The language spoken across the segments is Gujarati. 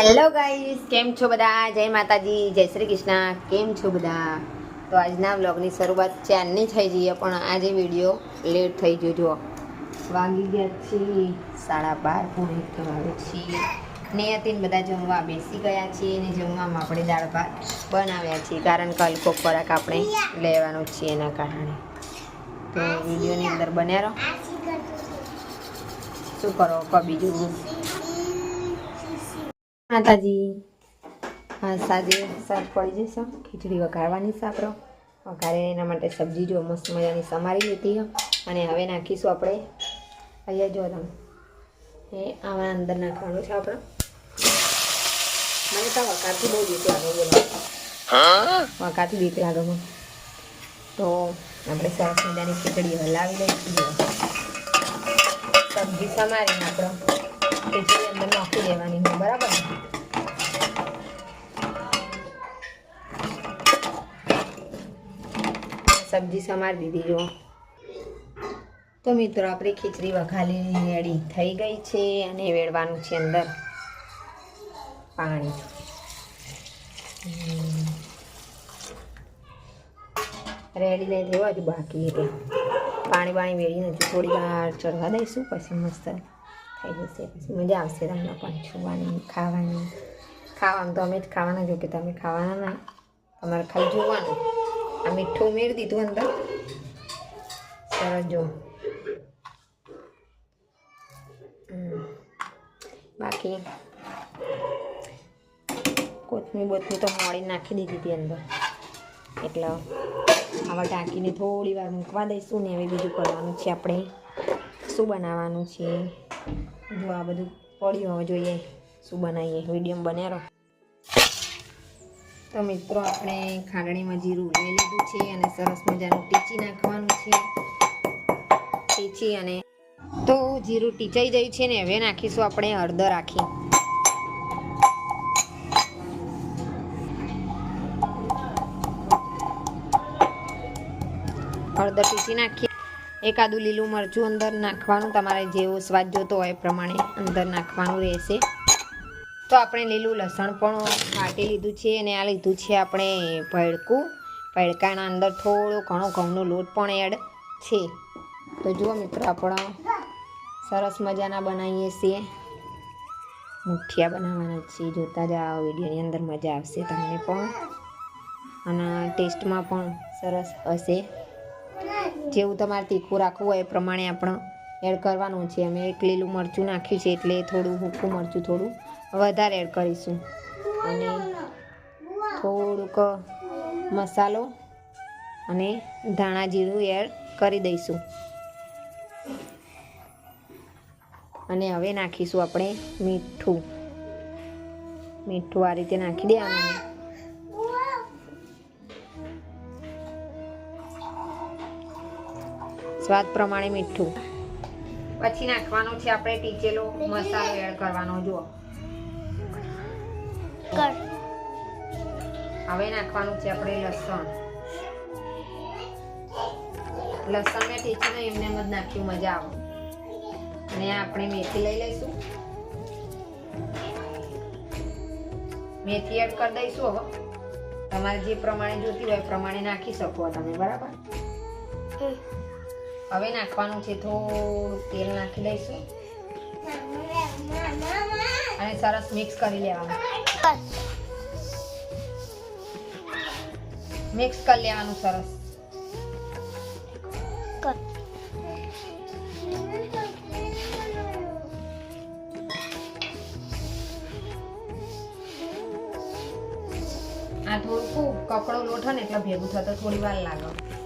હેલો ગાઈસ કેમ છો બધા? જય માતાજી. જય શ્રી કૃષ્ણ. કેમ છો બધા? તો આજના વ્લોગની શરૂઆત ચારની થઈ જઈએ, પણ આજે વીડિયો લેટ થઈ ગયો, જુઓ. વાગી ગયા છીએ. સાડા બાર પૂરી થવાવે છીએ. ને નિયતિન બધા જમવા બેસી ગયા છીએ અને જમવામાં આપણે દાળ ભાત બનાવ્યા છીએ, કારણ કે હલકો ખોરાક આપણે લેવાનો છીએ એના કારણે. તો વિડીયોની અંદર બન્યા રહો. શું કરો? કો બીજું માતાજી. હા, સાંજે સાંજ પડી જશે ખીચડી વઘારવાની છે આપણો. વઘારે એના માટે સબ્જી જો મસ્ત મજાની સમારી લીધી. અને હવે નાખીશું આપણે. અહીંયા જો તમે. એ આમાં અંદર નાખવાનું છે આપણે. મને તો વઘારથી બહુ બીક લાગે બોલો વઘારથી બીક લાગે મને તો આપણે સરસ મજાની ખીચડી હલાવી લઈશું સબ્જી સમારીને આપણે. ખીચડી અંદર નાખી દેવાની હોય, બરાબર? સબ્જી સમારી દીધી, જો. તો મિત્રો, આપણી ખીચડી વઘાલી રેડી થઈ ગઈ છે અને વેડવાનું છે અંદર. પાણી. રેડી નહીં થયું હજુ બાકી એટલે. પાણી પાણી વેળીને નથી થોડી વાર ચડવા દઈશું, પછી મસ્ત થઈ જશે. પછી મજા આવશે તમને પણ જોવાની, ખાવાની. ખાવાનું તો અમે જ ખાવાના જો કે તમે ખાવાના ના. તમારે ખાલી જોવાનું. આ મીઠું ઉમેરી દીધું અંદર. સરસ જો. બાકી કોથમીર બોથમી તો મોડી નાખી દીધી હતી અંદર. એટલે આવા ઢાંકીને થોડી વાર મૂકવા દઈશું ને હવે બીજું કરવાનું છે આપણે. શું બનાવવાનું છે? જો આ બધું પડ્યું, હવે જોઈએ શું બનાવીએ. વીડિયો બનેરો તો મિત્રો, આપણે ખાંડણીમાં જીરું લઈ લીધું છે અને સરસ મજાનું ટીચી નાખવાનું છે. ટીચી અને તો જીરું ટીચાઈ જાય છે ને, હવે નાખીશું આપણે હળદર આખી. હળદર ટીચી નાખી. એકાદું લીલું મરચું અંદર નાખવાનું, તમારે જેવો સ્વાદ જોતો હોય એ પ્રમાણે અંદર નાખવાનું રહેશે. તો આપણે લીલું લસણ પણ વાટી લીધું છે અને આ લીધું છે આપણે ભડકું. ભડકાના અંદર થોડો ઘણો ઘઉંનો લોટ પણ એડ છે. તો જુઓ મિત્રો, આપણે સરસ મજાના બનાવીએ છીએ. મુઠિયા બનાવવાના છીએ જોતા જાઓ વિડીયોની અંદર મજા આવશે તમને પણ. અને ટેસ્ટમાં પણ સરસ હશે. જેવું તમારે તીખું રાખવું હોય એ પ્રમાણે આપણે એડ કરવાનું છે. અમે એક લીલું મરચું નાખ્યું છે એટલે થોડું હૂકું મરચું થોડું વધારે એડ કરીશું. અને થોડુંક મસાલો અને ધાણા જીરું એડ કરી દઈશું. અને હવે નાખીશું આપણે મીઠું. મીઠું આ રીતે નાખી દેવાનું. સ્વાદ પ્રમાણે મીઠું. પછી નાખવાનું છે આપણે ટીચેલો મસાલો એડ કરવાનો જુઓ. હવે નાખવાનું છે આપણે લસણ. લસણ મેં ટીચેલો એમને એમ જ નાખ્યું મજા આવે. અને આપણે મેથી લઈ લઈશું. મેથી એડ કરી દઈશું હવે. તમારે જે પ્રમાણે જોતી હોય એ પ્રમાણે નાખી શકો તમે બરાબર? હવે નાખવાનું છે થોડું તેલ નાખી દઈશું અને સરસ મિક્સ કરી લેવાનું. મિક્સ કરી લેવાનું સરસ. આ થોડું કપડો લોટ હોય ને, એટલે ભેગું થતો થોડી વાર લાગે.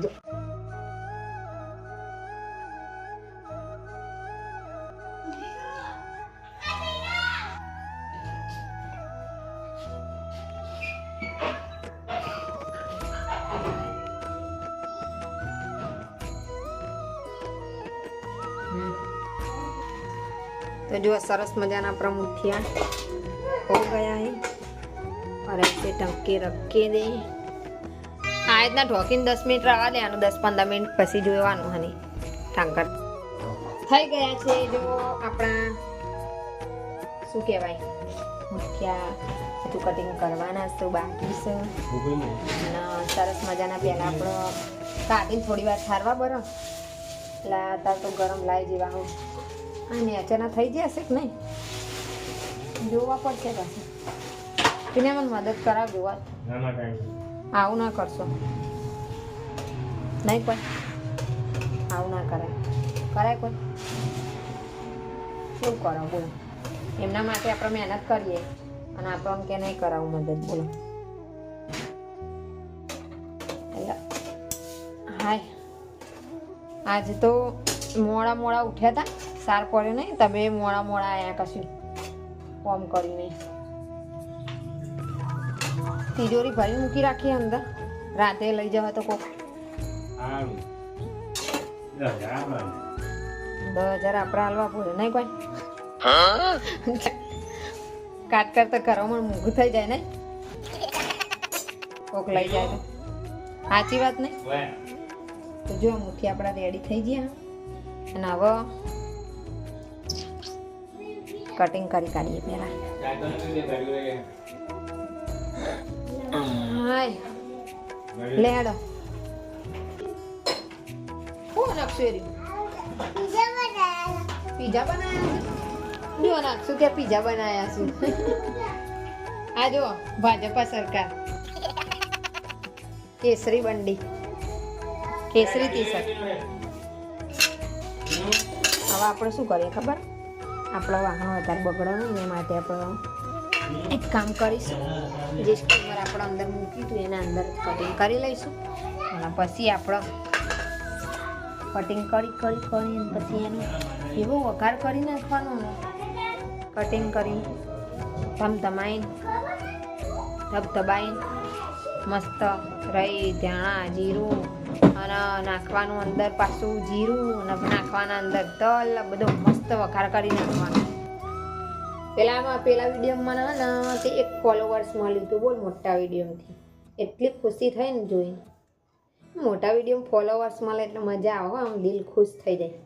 Yeah. તો જો સરસ મજાના આપણા મુઠિયા હો ગયા હે और ऐसे टंके रखे दे આ રીતના ઢોકીને દસ મિનિટ રવા દેવાનું દસ પંદર મિનિટ પછી જોવાનું હની ટાંકર થઈ ગયા છે જો આપણા શું કહેવાય મુઠિયા હજુ કટિંગ કરવાના છે બાકી છે અને સરસ મજાના પહેલાં આપણો કાઢીને થોડી વાર ઠારવા બરો એટલે અત્યારે તો ગરમ લાવી જેવા હું અને અચાનક થઈ જશે કે નહીં? જોવા પડશે પાછું. તેને મને મદદ કરાવજો વાત. આવું ના કરશો. નહીં કોઈ? આવું ના કરાય. કરાય કોઈ? શું કરો? બોલો. એમના માટે આપણે મહેનત કરીએ અને આપણને કે નહીં કરાવું મદદ. બોલો. હાય. આજે તો મોડા મોડા ઉઠ્યા હતા સાર પડ્યો નહીં તમે મોડા મોડા આવ્યા કશું. કોમ કરીને. તિજોરી ભરી મૂકી રાખી અંદર. રાતે લઈ જવા તો કોક. દસ હજાર આપણે હાલવા પડે નહીં કોઈ? કાટ કરતા કરવામાં મોંઘું થઈ જાય ને કોક લઈ જાય તો. સાચી વાત નહીં? તો જો મુઠ્ઠી આપણા રેડી થઈ ગયા. અને હવે કટિંગ કરી કાઢીએ પહેલા હાય લે હેડો હું નાખશું એરી પીઝા બનાવ્યા જો નાખશું કે પીઝા બનાવ્યા છું આ જો ભાજપા સરકાર કેસરી બંડી કેસરી ટી શર્ટ હવે આપણે શું કરીએ ખબર આપણો વાહન વધારે બગડો નહીં, એ માટે આપણે એક કામ કરીશું. જે સ્ટીમર આપણે અંદર મૂક્યું હતું, એના અંદર કટિંગ કરી લઈશું. અને પછી આપણે કટિંગ કરી કરી કરીને પછી એનો એવો વઘાર કરી નાખવાનો. ને કટિંગ કરીને ધમધમાઈને, ધબધબાઈને, મસ્ત રહી, ધાણા, જીરું, અને નાખવાનું અંદર પાછું જીરું, અને નાખવાના અંદર તલ બધો મસ્ત વઘાર કરી નાખવાનો. પેલામાં, પેલા વિડીયોમાં ને તે એક ફોલોવર્સ મળ્યું હતું બોલ મોટા વિડીયોમાંથી. એટલી ખુશી થઈ ને જોઈને. મોટા વીડિયો ફોલોવર્સ મળે એટલે મજા આવે આમ દિલ ખુશ થઈ જાય.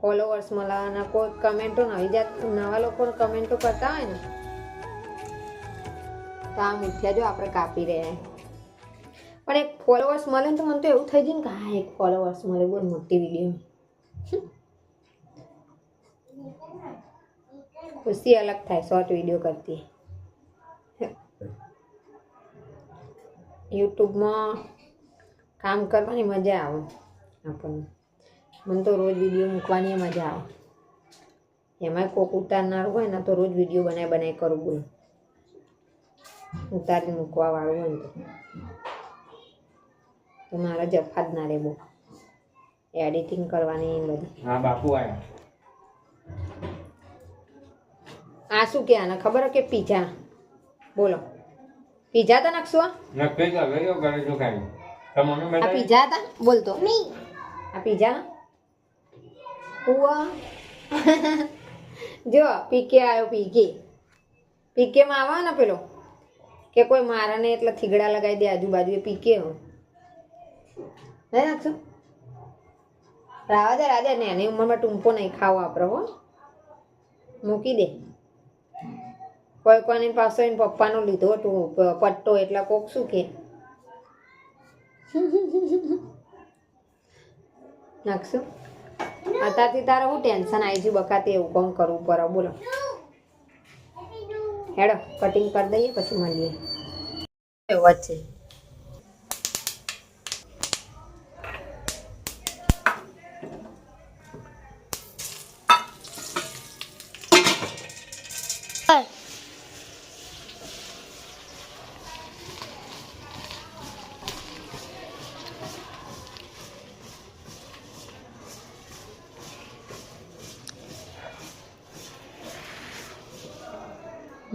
ફોલોવર્સ મળે અને કોઈ કમેન્ટો નવી જાત, નવા લોકો કમેન્ટો કરતા હોય ને, તો આ મુઠિયા જો આપણે કાપી રહ્યા પણ એક ફોલોવર્સ મળે ને તો મને તો એવું થઈ જાય ને કે હા, એક ફોલોવર્સ મળે બહુ મોટી વીડિયો ખુશી અલગ થાય શોર્ટ વીડિયો કરતી. યુટ્યુબમાં કામ કરવાની મજા આવે આપણને. મને તો રોજ વીડિયો મૂકવાની મજા આવે. એમાંય કોક ઉતારનાર હોય ને તો રોજ વીડિયો બનાવી બનાવી કરું બોલ. ઉતારી મૂકવા વાળું હોય ને તો. મારા જફા જ ના રે બહુ. એડિટિંગ કરવાની બધી. હા, બાપુ આયા. આ શું કે આને? ખબર હે કે પીઝા? બોલો. પીઝા તા નાખશું આ? પીઝા ગયો ઘરે જો ખાઈ આ પીઝા હતા? બોલતો આ પીઝા? ઉવા. જો પીકે આવ્યો પીકે. પીકેમાં આવે ને પેલો? કે કોઈ મારા ને એટલે થીગડા લગાવી દે આજુબાજુ એ પીકે હો. નહીં નાખશો? રાવા દે રાજા ને એની ઉંમરમાં ટૂંપો નહીં ખાવો આપણે હો. મૂકી દે. કોઈ કોની પાસે એને પપ્પાનો લીધો હતું પટ્ટો એટલે કોક શું કે. નાખશું? અત્યારથી તારે હું ટેન્શન આવી છે બકાતી એવું કોમ કરવું પડે, બોલો. હેડો કટિંગ કરી દઈએ, પછી મળીએ. એવું જ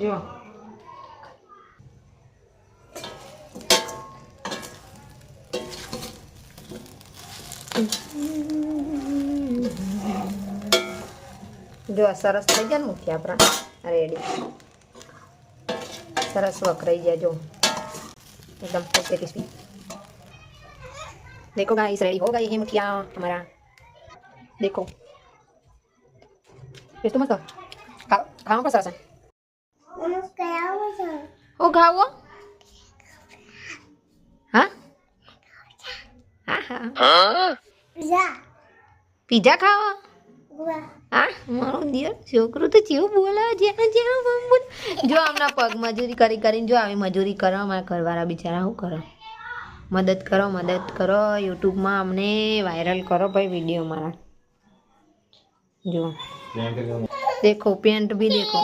જો જો આ સરસ થઈ ગયા ને મૂકી આપણા રેડી સરસ વકરાઈ ગયા જો एकदम क्रिस्पी क्रिस्पी देखो गाइस रेडी हो गई है मुठिया हमारा देखो टेस्ट मत कर खाओ खाओ पर सरस है ઉઘાવો. હા? હા હા. પીઝા ખાવો હા મારું દિયર છોકરું તો જેવું બોલાવે જ્યાં જ્યાં બોલ જો હમણાં પગ મજૂરી કરી કરીને જો આવી મજૂરી કરો મારા ઘરવાળા બિચારા શું કરો? મદદ કરો મદદ કરો યુટ્યુબમાં અમને વાયરલ કરો ભાઈ વીડિયો મારા. જો. દેખો પેન્ટ બી દેખો.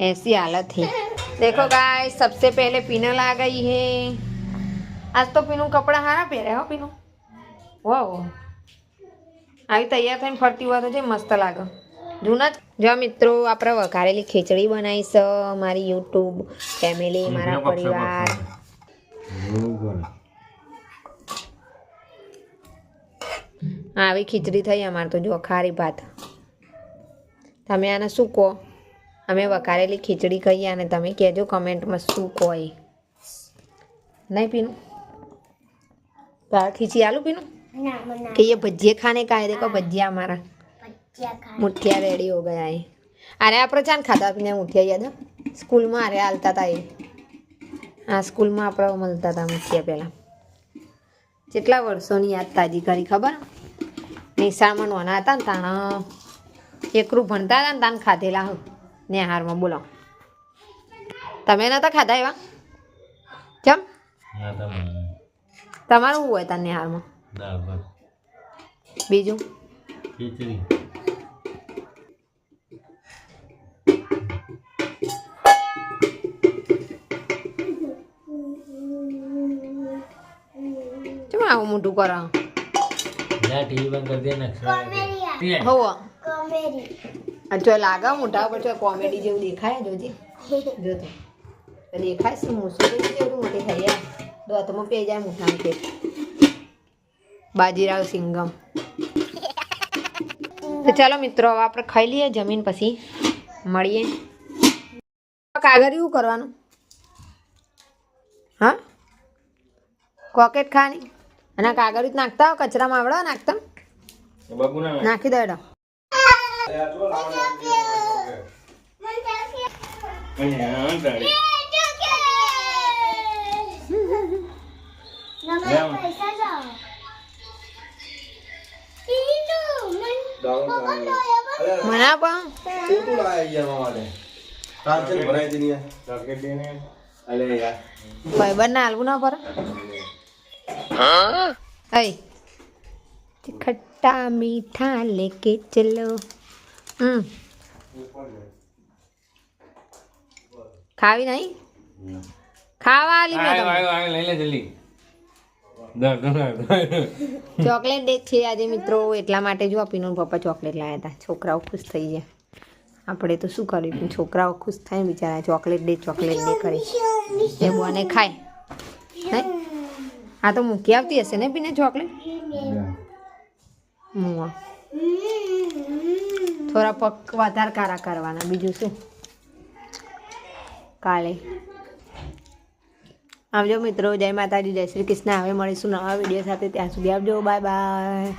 એસી હાલત હે देखो गाइस सबसे पहले पीनल आ गई है आज तो पीनू कपड़ा हारा पहरे हो पीनू વાહ આવી તૈયાર થઈને ફરતી હોય તો જે મસ્ત લાગે જૂના જ- જો મિત્રો આપણે વઘારેલી ખીચડી બનાવીશ મારી યુટ્યુબ ફેમિલી મારા પરિવાર હા આવી ખીચડી થઈ અમારે તો જો ખારી ભાત તમે આને શું કહો અમે વઘારેલી ખીચડી ખાઈએ અને તમે કહેજો કમેન્ટમાં શું કહો એ નહીં પીનું દાળ ખીચી આલું પીનું Na mana? कि ये भजिए खाने का है देखो भजिया हमारा Pajak kan. मुठिया रेडी हो गया है अरे આપણે ચાન ખાધા પીને મુઠિયા યાદ હે? સ્કૂલમાં અરે હાલતા હતા એ હા સ્કૂલમાં આપણે મળતા હતા મુઠિયા પહેલાં કેટલા વર્ષોની યાદ તાજી કરી ખબર નિશાળમાં નાના હતા ને તાણ એકરું ભણતા હતા ને તાન ખાધેલા હું નેહારમાં બોલો. તમે નતા ખાધા એવા? કેમ તમારું શું હોય તાર નિહારમાં? બીજું? ખીચડી. આવું મોટું કરો? ટીવી બંધ કરી દે ને. Komedia. હોવ. Komedi. જો લાગે મોટા પર જો કોમેડી જેવું દેખાય જોજે. જો તો. દેખાય શું મૂસું જેવું મોટી થઈ જાય દોતમાં પે જાય મોટાનું પેટ બાજીરાવ સિંગમ. તો ચાલો મિત્રો હવે આપણે ખાઈ લઈએ જમીન પછી. મળીએ. કાગળ એવું કરવાનું? હા? કોકેટ ખાની અને કાગળ નાખતા કચરામાં આવડો નાખતા? નાખી. દો મના પણ તું તું લાયા માટે ભરાઈ દીની. ચોકલેટ અલે યાર ફાઈબર ના ના પડે અય ખટ્ટા મીઠા લેકે ચલો. હમ. ખાવી નહીં? ખાવા આલી મેં આયો આયો આયો લઈ લે જલ્દી. ચોકલેટ ડે છે આજે મિત્રો એટલા માટે જો પીનું પપ્પા ચોકલેટ લાવ્યા હતા. છોકરાઓ ખુશ થઈ ગયા. આપણે તો શું કર્યું? પણ છોકરાઓ ખુશ થાય બિચારા ચોકલેટ ડે ચોકલેટ ડે કરી. એ બને ખાય. આ તો મૂકી આવતી હશે ને પીને ચોકલેટ? મુઆ થોડા પક વધારે કારા કરવાના. બીજું શું? કાલે. આવજો મિત્રો. જય માતાજી. જય શ્રી કૃષ્ણ. હવે મળીશું નવા વીડિયો સાથે. ત્યાં સુધી આવજો. Bye bye.